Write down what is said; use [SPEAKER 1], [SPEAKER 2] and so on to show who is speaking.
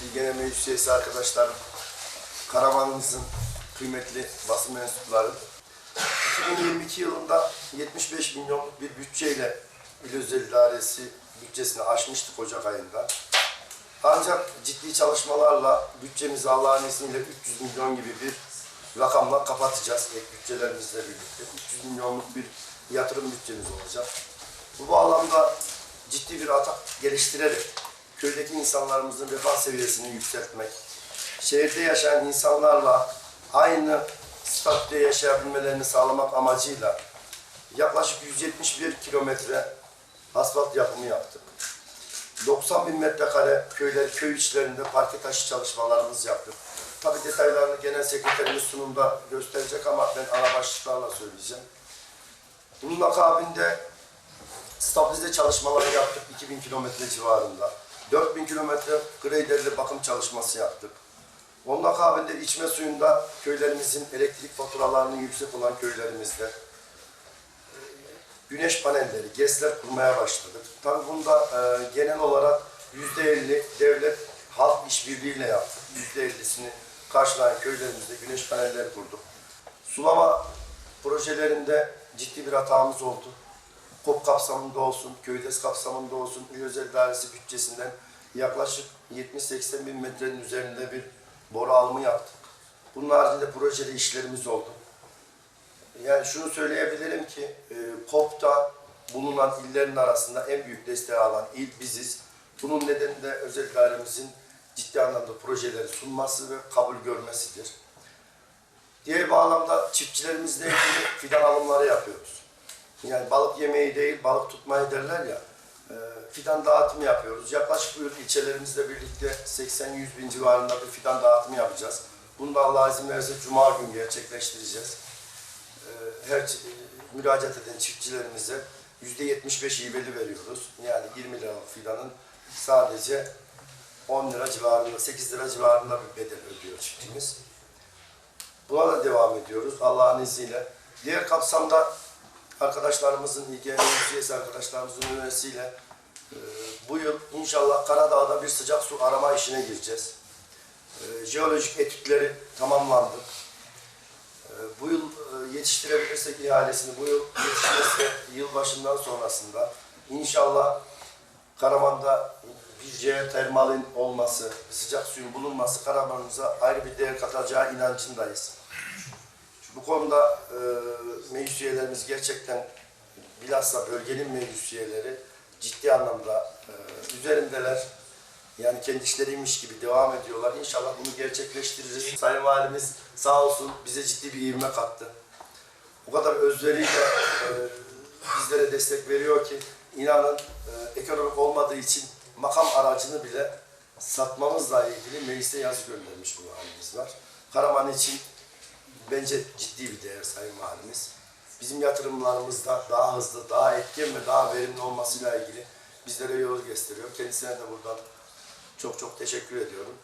[SPEAKER 1] Bilgene Meclis üyesi arkadaşlarım, Karamanımızın kıymetli basın mensupları, 2022 yılında 75 milyonluk bir bütçeyle İl Özel İdaresi bütçesini aşmıştık Ocak ayında. Ancak ciddi çalışmalarla bütçemizi Allah'ın izniyle 300 milyon gibi bir rakamla kapatacağız ek bütçelerimizle birlikte. 300 milyonluk bir yatırım bütçemiz olacak. Bu bağlamda ciddi bir atak geliştirerek köydeki insanlarımızın refah seviyesini yükseltmek, şehirde yaşayan insanlarla aynı statüde yaşayabilmelerini sağlamak amacıyla yaklaşık 171 kilometre asfalt yapımı yaptık. 90 bin metrekare köyler, köy içlerinde parke taşı çalışmalarımız yaptık. Tabi detaylarını genel sekreterimiz sunumda gösterecek ama ben ana başlıklarla söyleyeceğim. Bunun akabinde stabilize çalışmaları yaptık 2000 kilometre civarında. 4000 kilometre graderli bakım çalışması yaptık. Onun akabinde içme suyunda köylerimizin elektrik faturalarının yüksek olan köylerimizde e, güneş panelleri, GES'ler kurmaya başladık. Tabii bunda e, genel olarak karşılayan köylerimizde güneş panelleri kurduk. Sulama projelerinde ciddi bir hatamız oldu. KOP kapsamında olsun, köydes kapsamında olsun, İl Özel İdaresi bütçesinden yaklaşık 70-80 bin metrenin üzerinde bir boru alımı yaptık. Bunun haricinde projeli işlerimiz oldu. Yani şunu söyleyebilirim ki, e, KOP'ta bulunan illerin arasında en büyük desteği alan il biziz. Bunun nedeni de özel idaremizin ciddi anlamda projeleri sunması ve kabul görmesidir. Diğer bağlamda çiftçilerimizle ilgili fidan alımları yapıyoruz. Yani balık yemeği değil, balık tutmayı derler ya. e, fidan dağıtımı yapıyoruz. Yaklaşık bu ilçelerimizle birlikte 80-100 bin civarında bir fidan dağıtımı yapacağız. Bunu da Allah izin verirse Cuma günü gerçekleştireceğiz. E, her çi- müracaat eden çiftçilerimize %75 hibeli veriyoruz. Yani 20 liralık fidanın sadece 10 lira civarında, 8 lira civarında bir bedel ödüyor çiftçimiz. Buna da devam ediyoruz Allah'ın izniyle. Diğer kapsamda arkadaşlarımızın, İGN üyesi arkadaşlarımızın önerisiyle e, bu yıl inşallah Karadağ'da bir sıcak su arama işine gireceğiz. E, jeolojik etütleri tamamlandı. E, bu yıl e, yetiştirebilirsek ihalesini, bu yıl yetişmezse yılbaşından sonrasında inşallah Karaman'da bir jeotermalin olması, sıcak suyun bulunması Karaman'ımıza ayrı bir değer katacağı inancındayız. Bu konuda e, meclis üyelerimiz gerçekten bilhassa bölgenin meclis üyeleri ciddi anlamda e, üzerindeler. Yani kendi işleriymiş gibi devam ediyorlar. İnşallah bunu gerçekleştiririz. Sayın Valimiz sağ olsun bize ciddi bir ivme kattı. O kadar özveriyle e, bizlere destek veriyor ki inanın e, ekonomik olmadığı için makam aracını bile satmamızla ilgili meclise yazı göndermiş bu halimiz var. Karaman için bence ciddi bir değer Sayın Valimiz. Bizim yatırımlarımızda daha hızlı, daha etkin ve daha verimli olmasıyla ilgili bizlere yol gösteriyor. Kendisine de buradan çok çok teşekkür ediyorum.